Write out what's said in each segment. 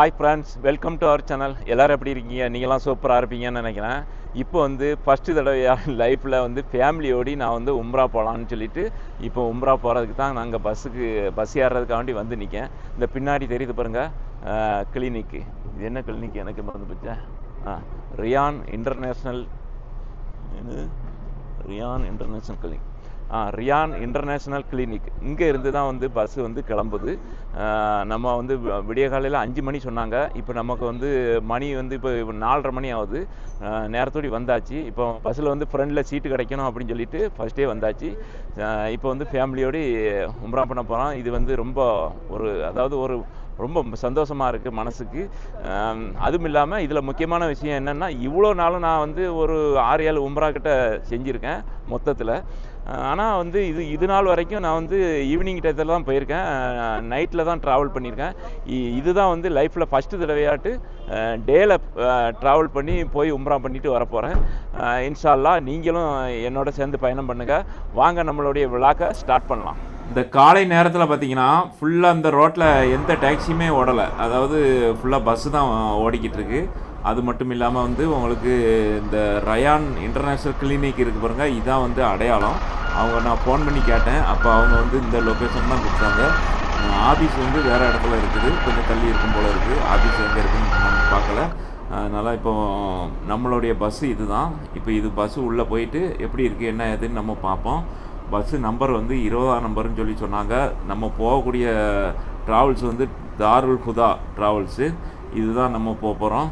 Hi friends welcome to our channel எல்லோரும் எப்படி இருக்கீங்க? நீங்களாம் சூப்பராக இருப்பீங்கன்னு நினைக்கிறேன். இப்போ வந்து ஃபஸ்ட்டு தடவையாக லைஃப்பில் வந்து ஃபேமிலியோடி நான் வந்து உம்ரா போகலான்னு சொல்லிட்டு இப்போ உம்ரா போகிறதுக்கு தான் நாங்கள் பஸ்ஸுக்கு பஸ் ஏறுறதுக்காண்டி வந்து நிற்கேன் இந்த பின்னாடி தெரியுது பாருங்கள் கிளினிக்கு இது என்ன கிளினிக் எனக்கு மறந்து போச்சேன் ஆ Ryan International Ryan International clinic Ryan International clinic. இங்கே இருந்து தான் வந்து பஸ்ஸு வந்து கிளம்புது. நம்ம வந்து விடிய காலையில் அஞ்சு மணி சொன்னாங்க. இப்போ நமக்கு வந்து மணி வந்து இப்போ நாலரை மணி ஆகுது. நேரத்தோடி வந்தாச்சு. இப்போ பஸ்ஸில் வந்து ஃப்ரெண்டில் சீட்டு கிடைக்கணும் அப்படின்னு சொல்லிட்டு ஃபஸ்ட்டே வந்தாச்சு. இப்போ வந்து ஃபேமிலியோடு உம்ரா பண்ண போகிறோம் இது வந்து ரொம்ப ஒரு அதாவது ஒரு ரொம்ப சந்தோஷமாக இருக்குது மனசுக்கு. அதுவும் இல்லாமல் இதில் முக்கியமான விஷயம் என்னென்னா இவ்வளோ நாளும் நான் வந்து ஒரு ஆறு ஏழு உம்ரா கிட்ட செஞ்சுருக்கேன் மொத்தத்தில். ஆனால் வந்து இது இது நாள் வரைக்கும் நான் வந்து ஈவினிங் டயத்தில் தான் போயிருக்கேன். நைட்டில் தான் ட்ராவல் பண்ணியிருக்கேன் இ- இதுதான் வந்து லைஃப்பில் ஃபஸ்ட்டு தடவையாட்டு டேயில் ட்ராவல் பண்ணி போய் உம்ரா பண்ணிட்டு வர போகிறேன் இன்ஷால்லா நீங்களும் என்னோட சேர்ந்து பயணம் பண்ணுங்கள் வாங்க நம்மளுடைய விழாக்கை ஸ்டார்ட் பண்ணலாம். இந்த காலை நேரத்தில் பார்த்தீங்கன்னா ஃபுல்லாக அந்த ரோட்டில் எந்த டாக்ஸியுமே ஓடலை. அதாவது ஃபுல்லாக பஸ்ஸு தான் ஓடிக்கிட்டு இருக்கு. அது மட்டும் இல்லாமல் வந்து உங்களுக்கு இந்த ரயான் இன்டர்நேஷ்னல் கிளினிக் இருக்கு பாருங்க இதான் வந்து அடையாளம். அவங்க நான் ஃபோன் பண்ணி கேட்டேன். அப்போ அவங்க வந்து இந்த லொக்கேஷன் தான் கொடுத்தாங்க. ஆஃபீஸ் வந்து வேறு இடத்துல இருக்குது. கொஞ்சம் தள்ளி இருக்கும் போல் இருக்குது ஆஃபீஸ் எங்கே இருக்குன்னு நம்ம பார்க்கல. அதனால் இப்போ நம்மளுடைய பஸ்ஸு இதுதான். இப்போ இது பஸ்ஸு உள்ளே போயிட்டு எப்படி இருக்குது என்ன ஏதுன்னு நம்ம பார்ப்போம். பஸ்ஸு நம்பர் வந்து இருபதாம் நம்பர்னு சொல்லி சொன்னாங்க. நம்ம போகக்கூடிய ட்ராவல்ஸ் வந்து தாருல் ஹுதா ட்ராவல்ஸு இதுதான் நம்ம போக போகிறோம்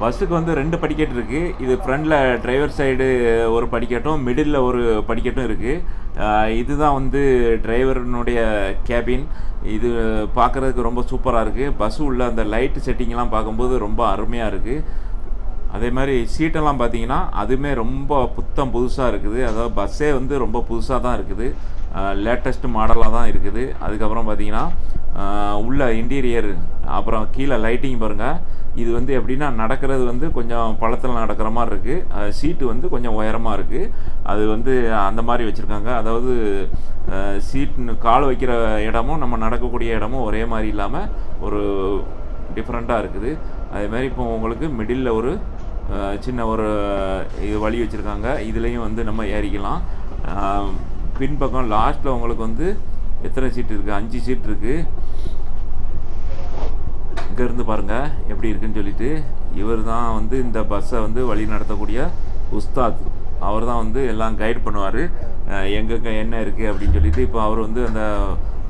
பஸ்ஸுக்கு வந்து ரெண்டு படிக்கட்டு இருக்குது இது ஃப்ரண்டில் டிரைவர் சைடு ஒரு படிக்கட்டும் மிடில் ஒரு படிக்கட்டும் இருக்குது இதுதான் வந்து டிரைவரனுடைய கேபின் இது பார்க்குறதுக்கு ரொம்ப சூப்பராக இருக்குது பஸ் உள்ள அந்த லைட் செட்டிங்லாம் பார்க்கும்போது ரொம்ப அருமையாக இருக்குது அதே மாதிரி சீட்டெல்லாம் பார்த்தீங்கன்னா அதுவுமே ரொம்ப புத்தம் புதுசாக இருக்குது. அதாவது பஸ்ஸே வந்து ரொம்ப புதுசாக தான் இருக்குது. லேட்டஸ்ட் மாடலாக தான் இருக்குது. அதுக்கப்புறம் பார்த்தீங்கன்னா உள்ள இன்டீரியர் அப்புறம் கீழே லைட்டிங் பாருங்கள் இது வந்து எப்படின்னா நடக்கிறது வந்து கொஞ்சம் பழத்தில் நடக்கிற மாதிரி இருக்குது சீட்டு வந்து கொஞ்சம் உயரமாக இருக்குது அது வந்து அந்த மாதிரி வச்சுருக்காங்க. அதாவது சீட் கால் வைக்கிற இடமும் நம்ம நடக்கக்கூடிய இடமும் ஒரே மாதிரி இல்லாமல் ஒரு டிஃப்ரெண்ட்டாக இருக்குது. அதே மாதிரி இப்போ உங்களுக்கு மிடில் ஒரு சின்ன ஒரு இது வழி வச்சுருக்காங்க. இதுலேயும் வந்து நம்ம ஏறிக்கலாம். பின்பக்கம் லாஸ்ட்டில் உங்களுக்கு வந்து எத்தனை சீட் இருக்குது அஞ்சு சீட் இருக்குது இங்கேருந்து பாருங்கள் எப்படி இருக்குன்னு சொல்லிட்டு. இவர் தான் வந்து இந்த பஸ்ஸை வந்து வழி நடத்தக்கூடிய உஸ்தாத். அவர் தான் வந்து எல்லாம் கைட் பண்ணுவார். எங்கெங்கே என்ன இருக்குது அப்படின்னு சொல்லிட்டு இப்போ அவர் வந்து அந்த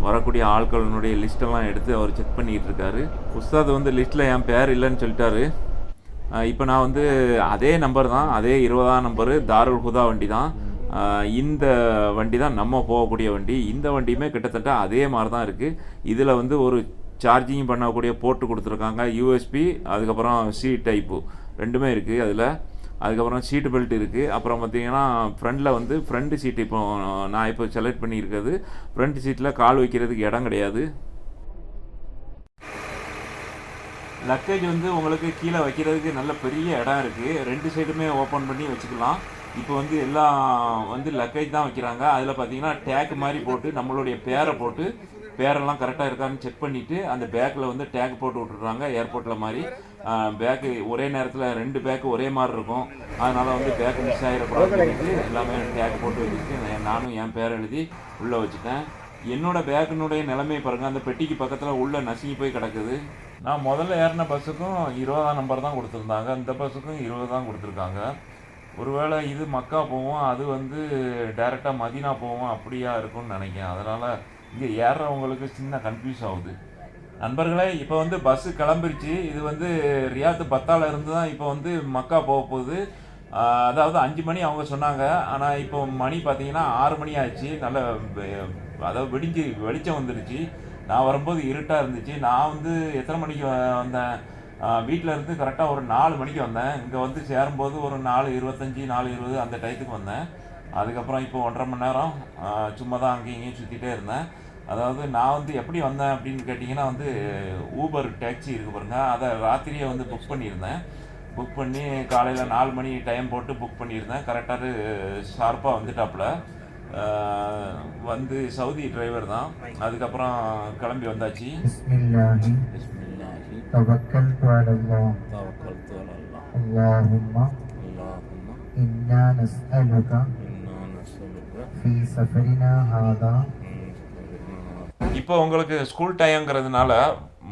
வரக்கூடிய ஆட்களினுடைய லிஸ்ட்டெல்லாம் எடுத்து அவர் செக் பண்ணிக்கிட்டு இருக்காரு. உஸ்தாத் வந்து லிஸ்ட்டில் என் பேர் இல்லைன்னு சொல்லிட்டாரு. இப்போ நான் வந்து அதே நம்பர் தான் அதே இருபதாம் நம்பரு தாருல் ஹுதா வண்டி தான் இந்த வண்டி தான் நம்ம போகக்கூடிய வண்டி. இந்த வண்டியுமே கிட்டத்தட்ட அதே மாதிரி தான் இருக்குது இதில் வந்து ஒரு சார்ஜிங் பண்ணக்கூடிய போர்ட்டு கொடுத்துருக்காங்க. யூஎஸ்பி அதுக்கப்புறம் சி டைப்பு ரெண்டுமே இருக்குது அதில். அதுக்கப்புறம் சீட்டு பெல்ட் இருக்குது அப்புறம் பார்த்தீங்கன்னா ஃப்ரண்டில் வந்து ஃப்ரண்ட் சீட்டு இப்போ நான் இப்போ செலக்ட் பண்ணியிருக்கிறது. ஃப்ரண்ட் சீட்டில் கால் வைக்கிறதுக்கு இடம் கிடையாது. லக்கேஜ் வந்து உங்களுக்கு கீழே வைக்கிறதுக்கு நல்ல பெரிய இடம் இருக்குது ரெண்டு சைடுமே ஓப்பன் பண்ணி வச்சுக்கலாம். இப்போ வந்து எல்லாம் வந்து லக்கேஜ் தான் வைக்கிறாங்க. அதில் பார்த்தீங்கன்னா டேக் மாதிரி போட்டு நம்மளுடைய பேரை போட்டு பேரெல்லாம் கரெக்டாக இருக்கான்னு செக் பண்ணிவிட்டு அந்த பேக்கில் வந்து டேக் போட்டு விட்டுறாங்க ஏர்போர்ட்டில் மாதிரி. பேக்கு ஒரே நேரத்தில் ரெண்டு பேக்கு ஒரே மாதிரி இருக்கும். அதனால் வந்து பேக்கு மிஸ் ஆகிடக்கூடாதுன்னு எல்லாமே டேக் போட்டு வச்சுட்டு நானும் என் பேரை எழுதி உள்ளே வச்சுட்டேன். என்னோட பேக்கினுடைய நிலைமையை பாருங்கள் அந்த பெட்டிக்கு பக்கத்தில் உள்ளே நசுங்கி போய் கிடக்குது. நான் முதல்ல ஏறின பஸ்ஸுக்கும் இருபதாம் நம்பர் தான் கொடுத்துருந்தாங்க. இந்த பஸ்ஸுக்கும் இருபது தான் கொடுத்துருக்காங்க. ஒருவேளை இது மக்கா போவோம் அது வந்து டைரெக்டாக மதினா போவோம் அப்படியா இருக்கும்னு நினைக்கிறேன். அதனால் இங்கே ஏறுறவங்களுக்கு சின்ன கன்ஃபியூஸ் ஆகுது. நண்பர்களே இப்போ வந்து பஸ்ஸு கிளம்பிருச்சு. இது வந்து ரியாத்து பத்தால இருந்து தான் இப்போ வந்து மக்கா போக போகுது. அதாவது அஞ்சு மணி அவங்க சொன்னாங்க. ஆனால் இப்போ மணி பார்த்தீங்கன்னா ஆறு மணி ஆச்சு. நல்ல அதாவது வெடிஞ்சு வெளிச்சம் வந்துருச்சு. நான் வரும்போது இருட்டாக இருந்துச்சு. நான் வந்து எத்தனை மணிக்கு வ- வந்தேன்? வீட்டில் இருந்து கரெக்டாக ஒரு நாலு மணிக்கு வந்தேன். இங்கே வந்து சேரும்போது ஒரு நாலு இருபத்தஞ்சி நாலு இருபது அந்த டயத்துக்கு வந்தேன். அதுக்கப்புறம் இப்போ ஒன்றரை மணி நேரம் சும்மா தான் அங்கேயும் இங்கேயும் சுற்றிட்டே இருந்தேன். அதாவது நான் வந்து எப்படி வந்தேன் அப்படின்னு கேட்டிங்கன்னா வந்து ஊபர் டாக்ஸி இருக்கு பாருங்கள் அதை ராத்திரியே வந்து புக் பண்ணியிருந்தேன். புக் பண்ணி காலையில் நாலு மணி டைம் போட்டு புக் பண்ணியிருந்தேன். கரெக்டாக ஷார்ப்பாக வந்துட்டாப்புல. வந்து சவுதி டிரைவர் தான் அதுக்கப்புறம் கிளம்பி வந்தாச்சு بسم الله توكلت على الله توكلت على الله اللهم اللهم إنا نسألك إنا نسألك في سفرنا هذا இப்போ உங்களுக்கு ஸ்கூல் டைம்ங்கிறதுனால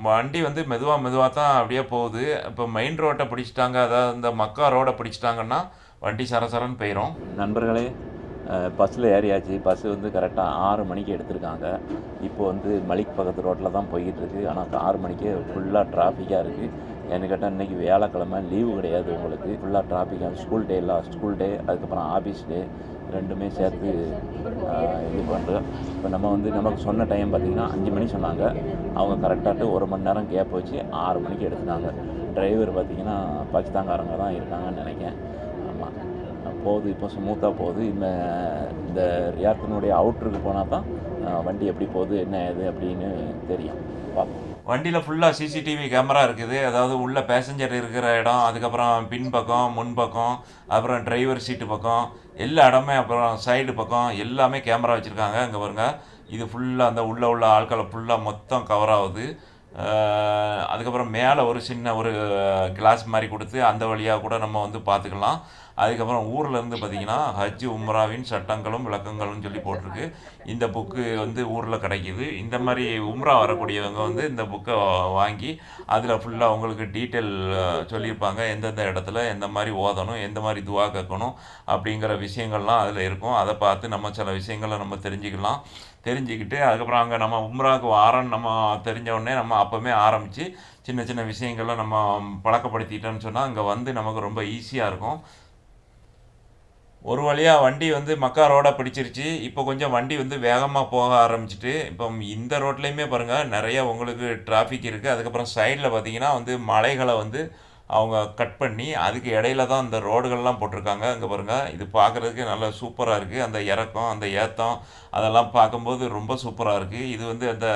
வண்டி வந்து மெதுவாக மெதுவாக தான் அப்படியே போகுது இப்போ மெயின் ரோட்டை பிடிச்சிட்டாங்க அதாவது இந்த மக்கா ரோடை பிடிச்சிட்டாங்கன்னா வண்டி சரசரன்னு போயிடும் நண்பர்களே பஸ்ஸில் ஏறியாச்சு. பஸ்ஸு வந்து கரெக்டாக ஆறு மணிக்கு எடுத்திருக்காங்க. இப்போ வந்து மலிக் பக்கத்து ரோட்டில் தான் போய்கிட்டுருக்கு ஆனால் ஆறு மணிக்கே ஃபுல்லாக டிராஃபிக்காக இருக்குது என்ன கேட்டால் இன்றைக்கி வியாழக்கிழமை லீவு கிடையாது உங்களுக்கு. ஃபுல்லாக டிராஃபிக்காக ஸ்கூல் டே இல்லை ஸ்கூல் டே அதுக்கப்புறம் ஆஃபீஸ் டே ரெண்டுமே சேர்த்து இது பண்ணுறோம் இப்போ நம்ம வந்து நமக்கு சொன்ன டைம் பார்த்திங்கன்னா அஞ்சு மணி சொன்னாங்க. அவங்க கரெக்டாகிட்டு ஒரு மணி நேரம் கேப் வச்சு ஆறு மணிக்கு எடுத்துட்டாங்க. டிரைவர் பார்த்திங்கன்னா பாகிஸ்தான்காரங்க தான் இருக்காங்கன்னு நினைக்கிறேன். போகுது இப்போ ஸ்மூத்தாக போகுது. இந்த இந்த ரியாத்தினுடைய அவுட்ருக்கு போனால் தான் வண்டி எப்படி போகுது என்ன ஏது அப்படின்னு தெரியும். பார்ப்போம். வண்டியில் ஃபுல்லாக சிசிடிவி கேமரா இருக்குது. அதாவது உள்ள பேசஞ்சர் இருக்கிற இடம் அதுக்கப்புறம் பின்பக்கம் முன்பக்கம் அப்புறம் டிரைவர் சீட்டு பக்கம் எல்லா இடமே அப்புறம் சைடு பக்கம் எல்லாமே கேமரா வச்சுருக்காங்க. இங்கே பாருங்க இது ஃபுல்லாக அந்த உள்ளே உள்ள ஆட்களை ஃபுல்லாக மொத்தம் கவர் ஆகுது. அதுக்கப்புறம் மேலே ஒரு சின்ன ஒரு கிளாஸ் மாதிரி கொடுத்து அந்த வழியாக கூட நம்ம வந்து பார்த்துக்கலாம். அதுக்கப்புறம் ஊரில் இருந்து பார்த்தீங்கன்னா ஹஜ் உம்ராவின் சட்டங்களும் விளக்கங்களும் சொல்லி போட்டிருக்கு. இந்த புக்கு வந்து ஊரில் கிடைக்கிது. இந்த மாதிரி உம்ரா வரக்கூடியவங்க வந்து இந்த புக்கை வாங்கி அதில் ஃபுல்லாக அவங்களுக்கு டீட்டெயில் சொல்லியிருப்பாங்க. எந்தெந்த இடத்துல எந்த மாதிரி ஓதணும் எந்த மாதிரி துவா கேட்கணும் அப்படிங்கிற விஷயங்கள்லாம் அதில் இருக்கும். அதை பார்த்து நம்ம சில விஷயங்களை நம்ம தெரிஞ்சுக்கலாம். தெரிஞ்சுக்கிட்டு அதுக்கப்புறம் அங்கே நம்ம உம்ராவுக்கு வாரன்னு நம்ம தெரிஞ்ச உடனே நம்ம அப்போவே ஆரம்பித்து சின்ன சின்ன விஷயங்களை நம்ம பழக்கப்படுத்திட்டோன்னு சொன்னால் அங்கே வந்து நமக்கு ரொம்ப ஈஸியாக இருக்கும். ஒரு வழியாக வண்டி வந்து மக்கா ரோடாக பிடிச்சிருச்சு. இப்போ கொஞ்சம் வண்டி வந்து வேகமாக போக ஆரம்பிச்சிட்டு இப்போ இந்த ரோட்லேயுமே பாருங்கள் நிறைய உங்களுக்கு டிராஃபிக் இருக்குது அதுக்கப்புறம் சைடில் பார்த்தீங்கன்னா வந்து மலைகளை வந்து அவங்க கட் பண்ணி அதுக்கு இடையில தான் இந்த ரோடுகள்லாம் போட்டிருக்காங்க. அங்கே பாருங்கள் இது பார்க்குறதுக்கு நல்லா சூப்பராக இருக்குது அந்த இறக்கம் அந்த ஏத்தம் அதெல்லாம் பார்க்கும்போது ரொம்ப சூப்பராக இருக்குது இது வந்து அந்த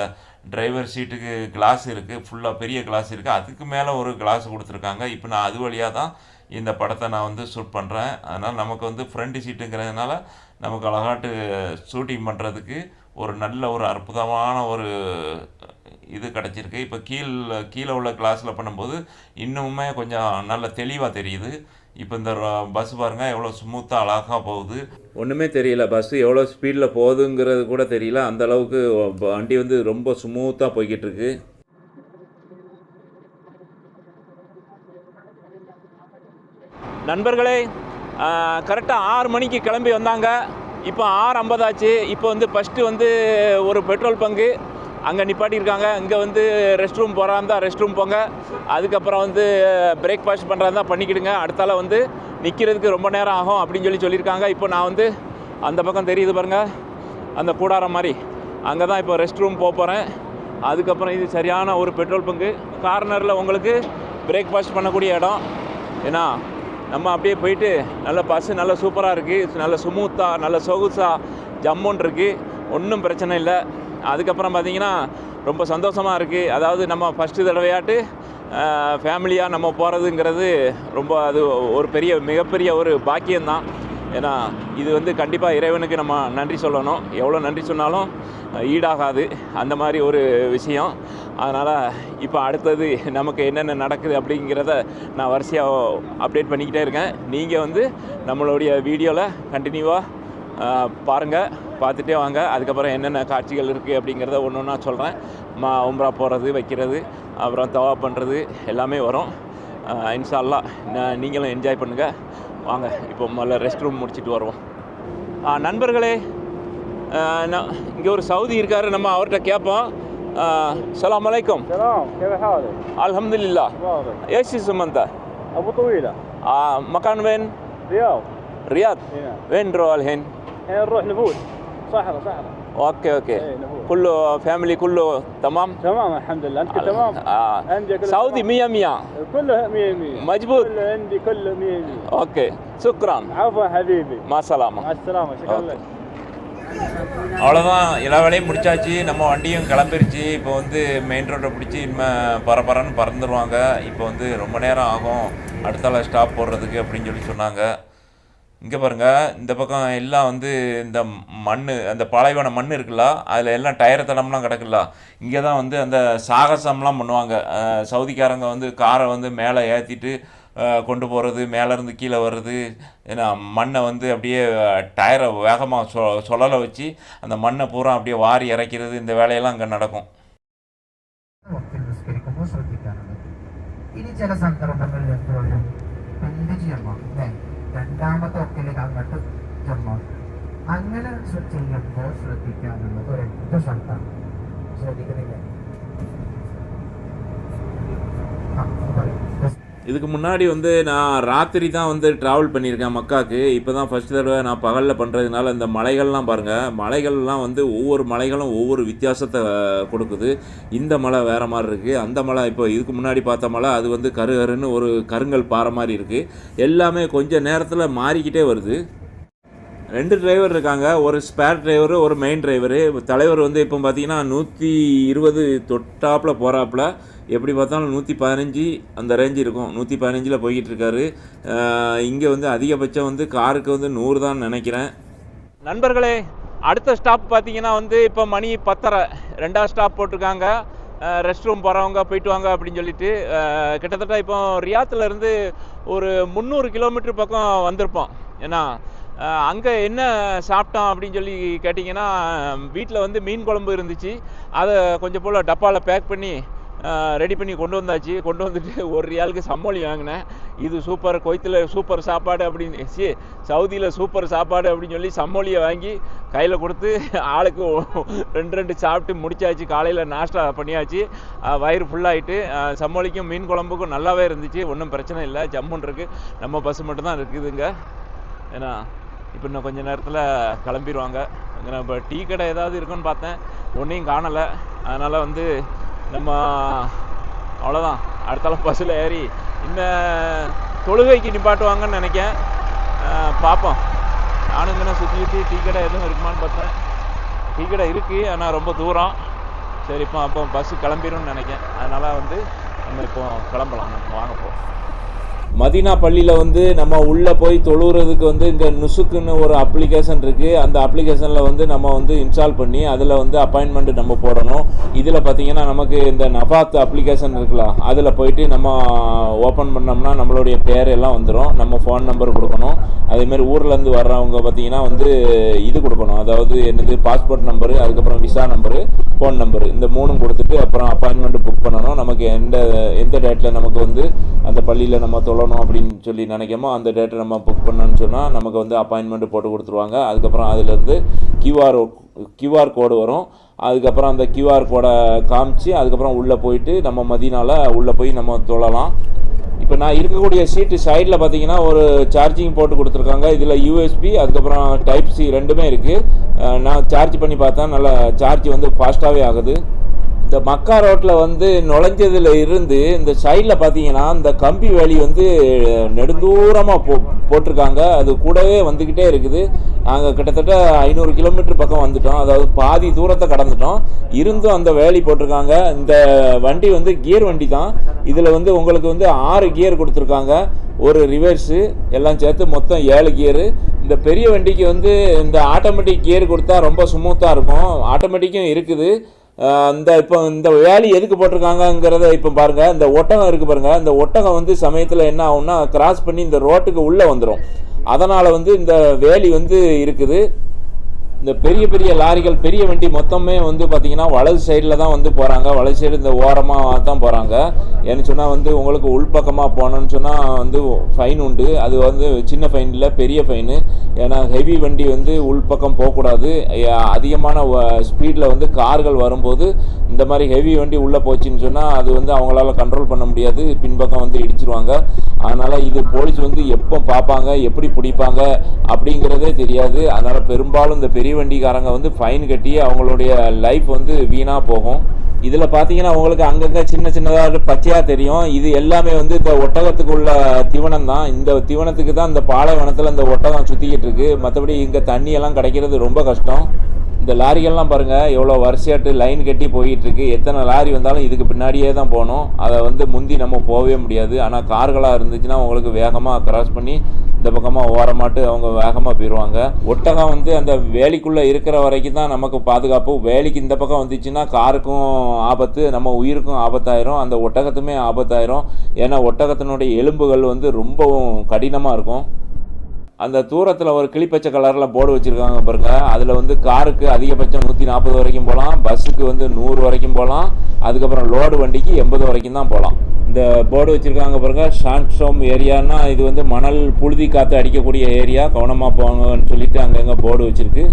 டிரைவர் சீட்டுக்கு கிளாஸ் இருக்குது ஃபுல்லாக பெரிய கிளாஸ் இருக்குது அதுக்கு மேலே ஒரு கிளாஸ் கொடுத்துருக்காங்க. இப்போ நான் அது வழியாக தான் இந்த படத்தை நான் வந்து ஷூட் பண்ணுறேன் அதனால் நமக்கு வந்து ஃப்ரெண்டு சீட்டுங்கிறதுனால நமக்கு அழகாட்டு ஷூட்டிங் பண்ணுறதுக்கு ஒரு நல்ல ஒரு அற்புதமான ஒரு இது கிடச்சிருக்கு. இப்போ கீழ் கீழே உள்ள கிளாஸில் பண்ணும்போது இன்னுமே கொஞ்சம் நல்ல தெளிவாக தெரியுது. இப்போ இந்த பஸ் பாருங்கள் எவ்வளோ ஸ்மூத்தாக அழகாக போகுது. ஒன்றுமே தெரியல பஸ்ஸு எவ்வளோ ஸ்பீடில் போகுதுங்கிறது கூட தெரியல. அந்த அளவுக்கு வண்டி வந்து ரொம்ப ஸ்மூத்தாக போய்கிட்டுருக்கு நண்பர்களே கரெக்டாக ஆறு மணிக்கு கிளம்பி வந்தாங்க. இப்போ ஆறு ஐம்பதாச்சு. இப்போ வந்து ஃபஸ்ட்டு வந்து ஒரு பெட்ரோல் பங்கு. அங்கே நிப்பாட்டியிருக்காங்க. இங்கே வந்து ரெஸ்ட் ரூம் போகிறா இருந்தால் ரெஸ்ட் ரூம் போங்க. அதுக்கப்புறம் வந்து பிரேக்ஃபாஸ்ட் பண்ணுறதா இருந்தால் பண்ணிக்கிடுங்க. அடுத்தால வந்து நிற்கிறதுக்கு ரொம்ப நேரம் ஆகும் அப்படின்னு சொல்லி சொல்லியிருக்காங்க. இப்போ நான் வந்து அந்த பக்கம் தெரியுது பாருங்கள் அந்த கூடாரம் மாதிரி. அங்கே தான் இப்போ ரெஸ்ட் ரூம் போக போகிறேன் அதுக்கப்புறம் இது சரியான ஒரு பெட்ரோல் பங்கு. கார்னரில் உங்களுக்கு பிரேக்ஃபாஸ்ட் பண்ணக்கூடிய இடம். ஏன்னா நம்ம அப்படியே போயிட்டு நல்ல பஸ்ஸு நல்லா சூப்பராக இருக்குது நல்ல ஸ்மூத்தாக நல்ல சொகுசாக ஜம்முன் இருக்குது ஒன்றும் பிரச்சனை இல்லை. அதுக்கப்புறம் பார்த்தீங்கன்னா ரொம்ப சந்தோஷமாக இருக்குது அதாவது நம்ம ஃபஸ்ட்டு தடவையாட்டு ஃபேமிலியாக நம்ம போகிறதுங்கிறது ரொம்ப அது ஒரு பெரிய மிகப்பெரிய ஒரு பாக்கியம்தான். ஏன்னா இது வந்து கண்டிப்பாக இறைவனுக்கு நம்ம நன்றி சொல்லணும். எவ்வளோ நன்றி சொன்னாலும் ஈடாகாது. அந்த மாதிரி ஒரு விஷயம். அதனால் இப்போ அடுத்தது நமக்கு என்னென்ன நடக்குது அப்படிங்கிறத நான் வரிசையாக அப்டேட் பண்ணிக்கிட்டே இருக்கேன். நீங்கள் வந்து நம்மளுடைய வீடியோவில் கண்டினியூவாக பாருங்கள் பார்த்துட்டே வாங்க. அதுக்கப்புறம் என்னென்ன காட்சிகள் இருக்குது அப்படிங்கிறத ஒன்று ஒன்றா சொல்கிறேன் மா உம்ரா போகிறது வைக்கிறது அப்புறம் தவா பண்ணுறது எல்லாமே வரும். இன்ஷால்லா நான் நீங்களும் என்ஜாய் பண்ணுங்கள் வாங்க இப்போ முதல்ல ரெஸ்ட் ரூம் முடிச்சுட்டு வருவோம். நண்பர்களே நான் இங்கே ஒரு சவுதி இருக்காரு நம்ம அவர்கிட்ட கேட்போம். آه. السلام عليكم. سلام كيف حالك؟ الحمد لله بارك إيش اسم أنت؟ أبو طويلة. آه مكان وين؟ رياض. رياض؟ هنا. وين نروح الحين؟ الحين نروح نبوت صحراء صحراء. أوكي أوكي. إيه كله فاميلي كله تمام؟ تمام الحمد لله انت آه، تمام؟ آه. عندي كله سعودي 100 100 كله 100 100 مضبوط؟ كله عندي كله 100 100 أوكي. شكرا. عفوا حبيبي. مع السلامة. مع السلامة. شكرا لك. அவ்வளோதான் எல்லா வேலையும் முடிச்சாச்சு. நம்ம வண்டியும் கிளம்பிருச்சு. இப்போ வந்து மெயின் ரோட்டை பிடிச்சி இனிமேல் பரபரன்னு பறந்துடுவாங்க இப்போ வந்து ரொம்ப நேரம் ஆகும். அடுத்தால ஸ்டாப் போடுறதுக்கு அப்படின்னு சொல்லி சொன்னாங்க. இங்கே பாருங்கள் இந்த பக்கம் எல்லாம் வந்து இந்த மண் அந்த பாலைவன மண் இருக்குல்ல அதில் எல்லாம் டயர் தடம்லாம் கிடக்குல்ல. இங்கே தான் வந்து அந்த சாகசம்லாம் பண்ணுவாங்க. சவுதிக்காரங்க வந்து காரை வந்து மேலே ஏற்றிட்டு கொண்டு போகிறது மேலேருந்து கீழே வர்றது ஏன்னா மண்ணை வந்து அப்படியே டயரை வேகமாக சொ சுழல வச்சு அந்த மண்ணை பூரா அப்படியே வாரி இறக்கிறது இந்த வேலையெல்லாம் அங்கே நடக்கும் വക്തിൽ നിസ്കരിക്കുമ്പോൾ ശ്രദ്ധിക്കാനുള്ളത് ഇനി ചില സന്ദർഭങ്ങളിൽ എപ്പോഴും പിന്ത് ജമ്മ അല്ലേ രണ്ടാമത്തെ ഒക്കിലേക്ക് അങ്ങോട്ട് ജമ്മ അങ്ങനെ ശ്ര- ചെയ്യുമ്പോൾ ശ്രദ്ധിക്കാനുള്ളത് ഒരൊറ്റ ഷർത്താണ് ശ്രദ്ധിക്കണില്ലേ ആ പറയും இதுக்கு முன்னாடி வந்து நான் ராத்திரி தான் வந்து ட்ராவல் பண்ணியிருக்கேன் மக்காவுக்கு. இப்போ தான் ஃபஸ்ட் தடவை நான் பகலில் பண்ணுறதுனால இந்த மலைகள்லாம் பாருங்கள் மலைகள்லாம் வந்து ஒவ்வொரு மலைகளும் ஒவ்வொரு வித்தியாசத்தை கொடுக்குது. இந்த மலை வேறு மாதிரி இருக்குது அந்த மலை இப்போ இதுக்கு முன்னாடி பார்த்த மலை அது வந்து கரு கருன்னு ஒரு கருங்கல் பாறை மாதிரி இருக்குது எல்லாமே கொஞ்சம் நேரத்தில் மாறிக்கிட்டே வருது. ரெண்டு டிரைவர் இருக்காங்க. ஒரு ஸ்பேர் டிரைவரு ஒரு மெயின் டிரைவரு தலைவர் வந்து இப்போ பார்த்தீங்கன்னா நூற்றி இருபது தொட்டாப்பில் போகிறாப்புல எப்படி பார்த்தாலும் நூற்றி பதினஞ்சு அந்த ரேஞ்சு இருக்கும். நூற்றி பதினஞ்சில் போய்கிட்டு இருக்காரு இங்கே வந்து அதிகபட்சம் வந்து காருக்கு வந்து நூறு தான் நினைக்கிறேன். நண்பர்களே அடுத்த ஸ்டாப் பார்த்தீங்கன்னா வந்து இப்போ மணி பத்தரை. ரெண்டாவது ஸ்டாப் போட்டிருக்காங்க. ரெஸ்ட் ரூம் போகிறவங்க போயிட்டு வாங்க அப்படின்னு சொல்லிட்டு கிட்டத்தட்ட இப்போ ரியாத்துலேருந்து ஒரு முந்நூறு கிலோமீட்டர் பக்கம் வந்திருப்போம். ஏன்னா அங்கே என்ன சாப்பிட்டோம் அப்படின்னு சொல்லி கேட்டிங்கன்னா வீட்டில் வந்து மீன் குழம்பு இருந்துச்சு. அதை கொஞ்சம் போல் டப்பாவில் பேக் பண்ணி ரெடி பண்ணி கொண்டு வந்தாச்சு. கொண்டு வந்துட்டு ஒரு ரியாலுக்கு சம்மொழி வாங்கினேன். இது சூப்பர் கொய்த்தில் சூப்பர் சாப்பாடு அப்படின்னு சி சவுதியில் சூப்பர் சாப்பாடு அப்படின்னு சொல்லி சம்மொழியை வாங்கி கையில் கொடுத்து ஆளுக்கு ரெண்டு ரெண்டு சாப்பிட்டு முடிச்சாச்சு. காலையில் நாஷ்டா பண்ணியாச்சு. வயிறு ஃபுல்லாகிட்டு சம்மொழிக்கும் மீன் குழம்புக்கும் நல்லாவே இருந்துச்சு. ஒன்றும் பிரச்சனை இல்லை. ஜம்முன் இருக்குது நம்ம பஸ் மட்டும்தான் இருக்குதுங்க. ஏன்னா இப்போ இன்னும் கொஞ்ச நேரத்தில் கிளம்பிடுவாங்க அங்கே நம்ம டீ கடை ஏதாவது இருக்குன்னு பார்த்தேன். ஒன்றையும் காணலை. அதனால் வந்து நம்ம அவ்வளோதான் அடுத்தால பஸ்ஸில் ஏறி இந்த தொழுகைக்கு நிப்பாட்டுவாங்கன்னு நினைக்கேன். பார்ப்போம். நானும் இங்கே சுற்றி சுற்றி டீ கடை எதுவும் இருக்குமான்னு பார்த்தேன். டீ கடை இருக்குது ஆனால் ரொம்ப தூரம். சரி இப்போ அப்போ பஸ்ஸு கிளம்பிடும்னு நினைக்கேன். அதனால் வந்து நம்ம இப்போ கிளம்பலாம். நம்ம வாங்க போகிறோம் மதீனா பள்ளியில் வந்து நம்ம உள்ளே போய் தொழுகிறதுக்கு வந்து இங்கே நுசுக்குன்னு ஒரு அப்ளிகேஷன் இருக்குது அந்த அப்ளிகேஷனில் வந்து நம்ம வந்து இன்ஸ்டால் பண்ணி அதில் வந்து அப்பாயின்மெண்ட் நம்ம போடணும். இதில் பார்த்தீங்கன்னா நமக்கு இந்த நபாத் அப்ளிகேஷன் இருக்குல்ல அதில் போயிட்டு நம்ம ஓப்பன் பண்ணோம்னா நம்மளுடைய பேர் எல்லாம் வந்துடும் நம்ம ஃபோன் நம்பர் கொடுக்கணும். அதேமாரி ஊர்லேருந்து வர்றவங்க பார்த்தீங்கன்னா வந்து இது கொடுக்கணும். அதாவது என்னது பாஸ்போர்ட் நம்பரு அதுக்கப்புறம் விசா நம்பரு ஃபோன் நம்பரு இந்த மூணும் கொடுத்துட்டு அப்புறம் அப்பாயின்மெண்ட் புக் பண்ணணும். நமக்கு எந்த எந்த டேட்டில் நமக்கு வந்து அந்த பள்ளியில் நம்ம தொழணும் அப்படின்னு சொல்லி நினைக்கமோ அந்த டேட்டை நம்ம புக் பண்ணணும்னு சொன்னால் நமக்கு வந்து அப்பாயின்மெண்ட் போட்டு கொடுத்துருவாங்க. அதுக்கப்புறம் அதுலேருந்து கியூஆர் கியூஆர் கோடு வரும். அதுக்கப்புறம் அந்த கியூஆர் கோடை காமிச்சு அதுக்கப்புறம் உள்ளே போயிட்டு நம்ம மதியனால் உள்ளே போய் நம்ம தொழலாம். இப்போ நான் இருக்கக்கூடிய சீட்டு சைடில் பார்த்தீங்கன்னா ஒரு சார்ஜிங் போட்டு கொடுத்துருக்காங்க. இதில் யூஎஸ்பி அதுக்கப்புறம் டைப் சி ரெண்டுமே இருக்குது நான் சார்ஜ் பண்ணி பார்த்தா நல்லா சார்ஜ் வந்து ஃபாஸ்ட்டாகவே ஆகுது. இந்த மக்கா ரோட்டில் வந்து நுழைஞ்சதில் இருந்து இந்த சைடில் பார்த்தீங்கன்னா இந்த கம்பி வேலி வந்து நெடுந்தூரமாக போ போட்டிருக்காங்க. அது கூடவே வந்துக்கிட்டே இருக்குது. நாங்கள் கிட்டத்தட்ட ஐநூறு கிலோமீட்டர் பக்கம் வந்துட்டோம். அதாவது பாதி தூரத்தை கடந்துட்டோம். இருந்தும் அந்த வேலி போட்டிருக்காங்க. இந்த வண்டி வந்து கியர் வண்டி தான். இதில் வந்து உங்களுக்கு வந்து ஆறு கியர் கொடுத்துருக்காங்க. ஒரு ரிவர்ஸு எல்லாம் சேர்த்து மொத்தம் ஏழு கியரு. இந்த பெரிய வண்டிக்கு வந்து இந்த ஆட்டோமேட்டிக் கியர் கொடுத்தா ரொம்ப ஸ்மூத்தாக இருக்கும். ஆட்டோமேட்டிக்கும் இருக்குது. இந்த இப்போ இந்த வேலி எதுக்கு போட்டிருக்காங்கங்கிறத இப்போ பாருங்க. இந்த ஒட்டகம் இருக்குது பாருங்கள் இந்த ஒட்டகம் வந்து சமயத்தில் என்ன ஆகும்னா கிராஸ் பண்ணி இந்த ரோட்டுக்கு உள்ளே வந்துடும் அதனால் வந்து இந்த வேலி வந்து இருக்குது. இந்த பெரிய பெரிய லாரிகள் பெரிய வண்டி மொத்தமே வந்து பார்த்தீங்கன்னா வலது சைடில் தான் வந்து போகிறாங்க வலது சைடு இந்த ஓரமாக தான் போகிறாங்க ஏன்னு சொன்னால் வந்து உங்களுக்கு உள்பக்கமாக போனோன்னு சொன்னால் வந்து ஃபைன் உண்டு. அது வந்து சின்ன ஃபைன் இல்லை பெரிய ஃபைனு ஏன்னா ஹெவி வண்டி வந்து உள்பக்கம் போகக்கூடாது. அதிகமான ஸ்பீடில் வந்து கார்கள் வரும்போது இந்த மாதிரி ஹெவி வண்டி உள்ளே போச்சுன்னு சொன்னால் அது வந்து அவங்களால கண்ட்ரோல் பண்ண முடியாது. பின்பக்கம் வந்து இடிச்சிருவாங்க. அதனால் இது போலீஸ் வந்து எப்போ பார்ப்பாங்க எப்படி பிடிப்பாங்க அப்படிங்கிறதே தெரியாது. அதனால் பெரும்பாலும் இந்த பெரிய வண்டிக்காரங்க வந்து ஃபைன் கட்டி அவங்களுடைய லைஃப் வந்து வீணாக போகும். இதில் பார்த்தீங்கன்னா உங்களுக்கு அங்கங்கே சின்ன சின்னதாக பச்சையாக தெரியும். இது எல்லாமே வந்து இந்த ஒட்டகத்துக்கு உள்ள தீவனம் தான். இந்த தீவனத்துக்கு தான் இந்த பாலைவனத்தில் இந்த ஒட்டகம் சுற்றிக்கிட்டு இருக்கு. மற்றபடி இங்கே தண்ணியெல்லாம் கிடைக்கிறது ரொம்ப கஷ்டம். இந்த லாரிகள்லாம் பாருங்கள் எவ்வளோ வரிசையாட்டு லைன் கட்டி போயிட்டுருக்கு எத்தனை லாரி வந்தாலும் இதுக்கு பின்னாடியே தான் போகணும். அதை வந்து முந்தி நம்ம போகவே முடியாது. ஆனால் கார்களாக இருந்துச்சுன்னா உங்களுக்கு வேகமாக கிராஸ் பண்ணி இந்த பக்கமாக ஓரமாட்டு அவங்க வேகமாக போயிடுவாங்க ஒட்டகம் வந்து அந்த வேலிக்குள்ளே இருக்கிற வரைக்கும் தான் நமக்கு பாதுகாப்பு. வேலிக்கு இந்த பக்கம் வந்துச்சுன்னா காருக்கும் ஆபத்து நம்ம உயிருக்கும் ஆபத்தாயிரும் அந்த ஒட்டகத்துமே ஆபத்தாயிரும். ஏன்னா ஒட்டகத்தினுடைய எலும்புகள் வந்து ரொம்பவும் கடினமாக இருக்கும். அந்த தூரத்தில் ஒரு கிளிப்பச்சை கலரில் போர்டு வச்சுருக்காங்க பாருங்க. அதில் வந்து காருக்கு அதிகபட்சம் நூற்றி நாற்பது வரைக்கும் போகலாம். பஸ்ஸுக்கு வந்து நூறு வரைக்கும் போகலாம். அதுக்கப்புறம் லோடு வண்டிக்கு எண்பது வரைக்கும் தான் போகலாம். இந்த போர்டு வச்சுருக்காங்க பாருங்க. ஷான்ட்ஷோம் ஏரியானா இது வந்து மணல் புழுதி காற்று அடிக்கக்கூடிய ஏரியா. கவனமாக போங்கன்னு சொல்லிட்டு அங்கங்கே போர்டு வச்சுருக்கு.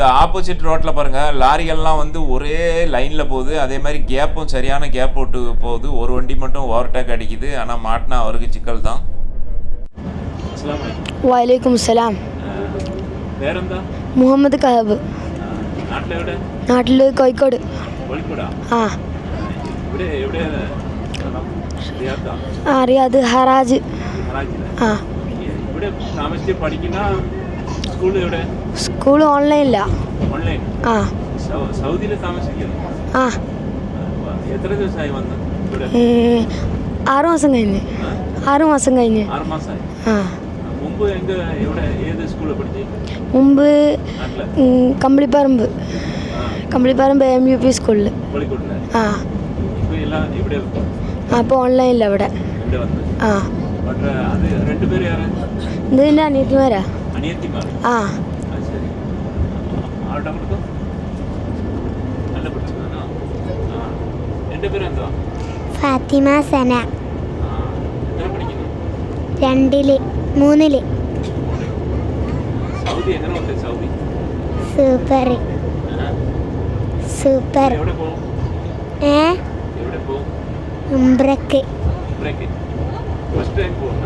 அந்த ஆப்போசிட் ரோட்டில் பாருங்கள் லாரிகள்லாம் வந்து ஒரே லைனில் போகுது அதே மாதிரி கேப்பும் சரியான கேப் விட்டு போகுது ஒரு வண்டி மட்டும் ஓவர்டேக் அடிக்குது ஆனால் மாட்டினா அவருக்கு சிக்கல் தான் വലൈക്കും സലാം வேறெந்தா മുഹമ്മദ് കഹബ് നാട്ടിൽ എവിടെ നാട്ടിൽ കോഴിക്കോട് കോഴിക്കോടാ ആ ഇവിടെ എവിടെ റിയാദാ ആ റിയാദ് ഹറാജ് മറാജിയിലെ ആ ഇവിടെ താമസിച്ച് പഠിക്കുന്ന സ്കൂൾ ഓൺലൈൻ? ആ. സൗദിയിൽ മാസം കഴിഞ്ഞ്. ആറ് മാസം കഴിഞ്ഞ്. മുമ്പ് Kambiliparamba. Kambiliparamba M U P സ്കൂളിൽ ആ. അപ്പോൾ ഓൺലൈനിൽ അവിടെ ആ ഇത് എന്റെ അനിയത്തിമാരാ. ആ. ഫാത്തിമ സന. രണ്ടിൽ മൂന്നിൽ. സൂപ്പർ സൂപ്പർ ഏ? ഉംബ്രക്ക് ഫസ്റ്റ് ടൈം പോകുന്ന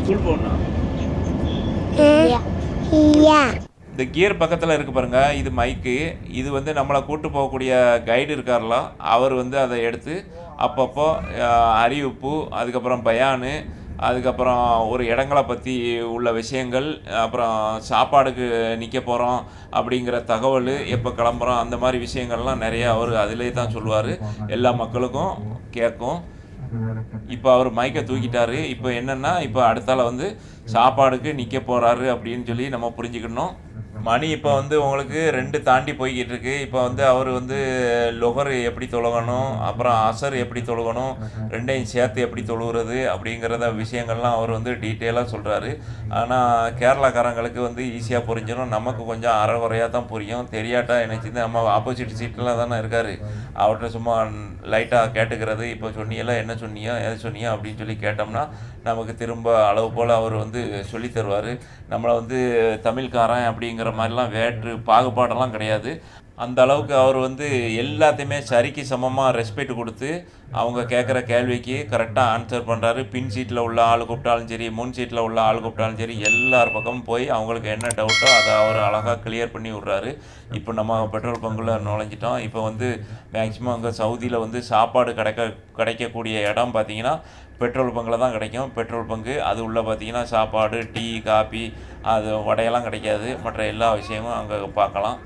ஸ்கூல் போகணும்னா? இந்த கியர் பக்கத்தில் இருக்கு பாருங்க இது மைக்கு இது வந்து நம்மளை கூட்டு போகக்கூடிய கைடு இருக்கார்லாம் அவர் வந்து அதை எடுத்து அப்பப்போ அறிவிப்பு அதுக்கப்புறம் பயானு அதுக்கப்புறம் ஒரு இடங்களை பற்றி உள்ள விஷயங்கள் அப்புறம் சாப்பாடுக்கு நிற்க போகிறோம் அப்படிங்கிற தகவல் எப்போ கிளம்புறோம் அந்த மாதிரி விஷயங்கள்லாம் நிறையா அவர் அதிலே தான் சொல்லுவார். எல்லா மக்களுக்கும் கேட்கும். இப்போ அவர் மைக்கை தூக்கிட்டாரு. இப்போ என்னன்னா இப்போ அடுத்தால வந்து சாப்பாடுக்கு நிற்க போறாரு அப்படின்னு சொல்லி நம்ம புரிஞ்சுக்கணும். மணி இப்போ வந்து உங்களுக்கு ரெண்டு தாண்டி போய்கிட்டு இருக்கு இப்போ வந்து அவர் வந்து லொகர் எப்படி தொழுகணும் அப்புறம் அசர் எப்படி தொழுகணும் ரெண்டையும் சேர்த்து எப்படி தொழுகிறது அப்படிங்கிறத விஷயங்கள்லாம் அவர் வந்து டீட்டெயிலாக சொல்கிறாரு ஆனால் கேரளாக்காரங்களுக்கு வந்து ஈஸியாக புரிஞ்சிடும் நமக்கு கொஞ்சம் அறகுறையாக தான் புரியும். தெரியாட்டா நினச்சி நம்ம ஆப்போசிட் சீட்லாம் தானே இருக்கார். அவர்கிட்ட சும்மா லைட்டாக கேட்டுக்கிறது. இப்போ சொன்னியெல்லாம் என்ன சொன்னியோ எது சொன்னியோ அப்படின்னு சொல்லி கேட்டோம்னா நமக்கு திரும்ப அளவு போல் அவர் வந்து சொல்லி தருவார். நம்மளை வந்து தமிழ்காரன் அப்படிங்கிற மாதிரிலாம் வேற்று பாகுபாடெல்லாம் கிடையாது. அந்த அளவுக்கு அவர் வந்து எல்லாத்தையுமே சரிக்கு சமமாக ரெஸ்பெக்ட் கொடுத்து அவங்க கேட்குற கேள்விக்கு கரெக்டாக ஆன்சர் பண்ணுறாரு பின் சீட்டில் உள்ள ஆள் கூப்பிட்டாலும் சரி முன் சீட்டில் உள்ள ஆள் கூப்பிட்டாலும் சரி எல்லார் பக்கமும் போய் அவங்களுக்கு என்ன டவுட்டோ அதை அவர் அழகாக கிளியர் பண்ணி விட்றாரு. இப்போ நம்ம பெட்ரோல் பங்குல நுழைஞ்சிட்டோம். இப்போ வந்து மேக்ஸிமம் அங்கே சவுதியில் வந்து சாப்பாடு கிடைக்க கிடைக்கக்கூடிய இடம் பார்த்தீங்கன்னா பெட்ரோல் பங்கில் தான் கிடைக்கும். பெட்ரோல் பங்கு அது உள்ளே பார்த்திங்கன்னா சாப்பாடு டீ காபி அது வடையெல்லாம் கிடைக்காது. மற்ற எல்லா விஷயமும் அங்கே பார்க்கலாம்.